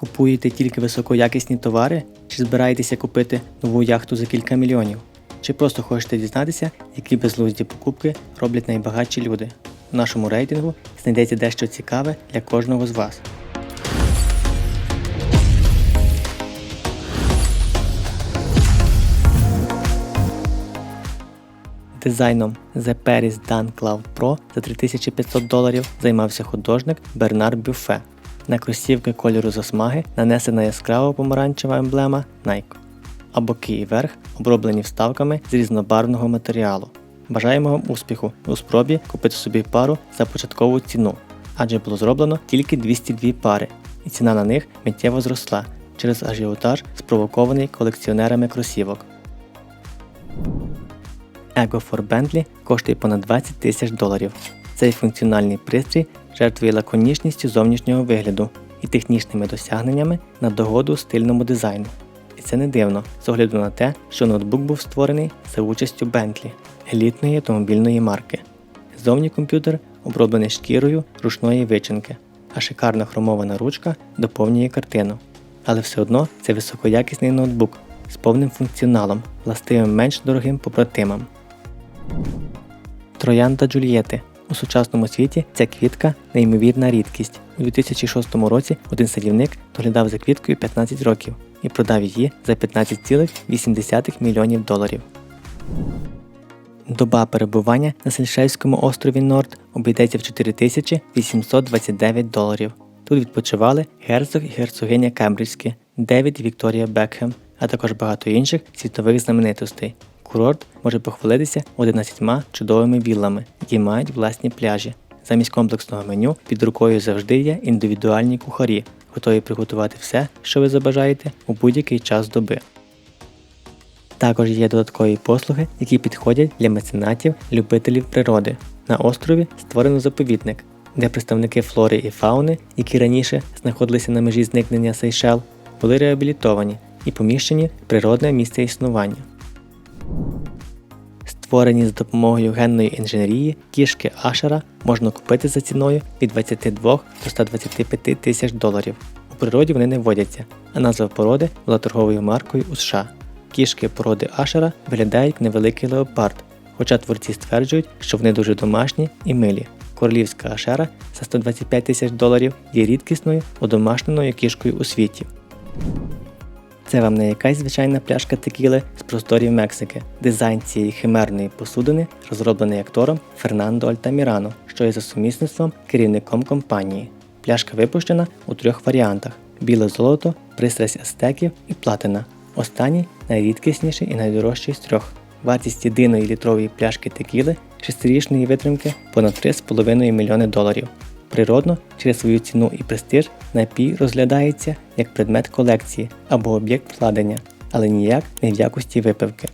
Купуєте тільки високоякісні товари, чи збираєтеся купити нову яхту за кілька мільйонів? Чи просто хочете дізнатися, які безглузді покупки роблять найбагатші люди? В нашому рейтингу знайдеться дещо цікаве для кожного з вас. Дизайном The Paris Dan Cloud Pro за 3500 доларів займався художник Бернар Бюфе. На кросівки кольору засмаги нанесена яскрава помаранчева емблема Nike, а боки і верх оброблені вставками з різнобарвного матеріалу. Бажаємо вам успіху у спробі купити собі пару за початкову ціну, адже було зроблено тільки 202 пари, і ціна на них миттєво зросла через ажіотаж, спровокований колекціонерами кросівок. Ego for Bentley коштує понад 20 тисяч доларів. Цей функціональний пристрій жертвує лаконічністю зовнішнього вигляду і технічними досягненнями на догоду стильному дизайну. І це не дивно, з огляду на те, що ноутбук був створений за участю Bentley, елітної автомобільної марки. Зовні комп'ютер оброблений шкірою ручної вичинки, а шикарна хромована ручка доповнює картину. Але все одно це високоякісний ноутбук з повним функціоналом, властивим менш дорогим побратимам. Троянда Джульєти. У сучасному світі ця квітка неймовірна рідкість. У 2006 році один садівник доглядав за квіткою 15 років і продав її за 15,8 мільйонів доларів. Доба перебування на Сельшельському острові Норд обійдеться в 4829 доларів. Тут відпочивали герцог і герцогиня Кембриджські, Девід і Вікторія Бекхем, а також багато інших світових знаменитостей. Курорт може похвалитися 11 чудовими віллами, які мають власні пляжі. Замість комплексного меню під рукою завжди є індивідуальні кухарі, готові приготувати все, що ви забажаєте у будь-який час доби. Також є додаткові послуги, які підходять для меценатів, любителів природи. На острові створено заповідник, де представники флори і фауни, які раніше знаходилися на межі зникнення Сейшел, були реабілітовані і поміщені в природне місце існування. Створені з допомогою генної інженерії кішки Ашера можна купити за ціною від 22 до 125 тисяч доларів. У природі вони не водяться, а назва породи була торговою маркою у США. Кішки породи Ашера виглядають як невеликий леопард, хоча творці стверджують, що вони дуже домашні і милі. Королівська Ашера за 125 тисяч доларів є рідкісною одомашненою кішкою у світі. Це вам не якась звичайна пляшка текіли з просторів Мексики. Дизайн цієї химерної посудини розроблений актором Фернандо Альтамірано, що є за сумісництвом керівником компанії. Пляшка випущена у трьох варіантах: біле золото, пристрасть астеків і платина. Останній найрідкісніший і найдорожчий з трьох. Вартість єдиної літрової пляшки текіли шестирічної витримки понад 3,5 мільйони доларів. Природно, через свою ціну і престиж напій розглядається як предмет колекції або об'єкт вкладення, але ніяк не в якості випивки.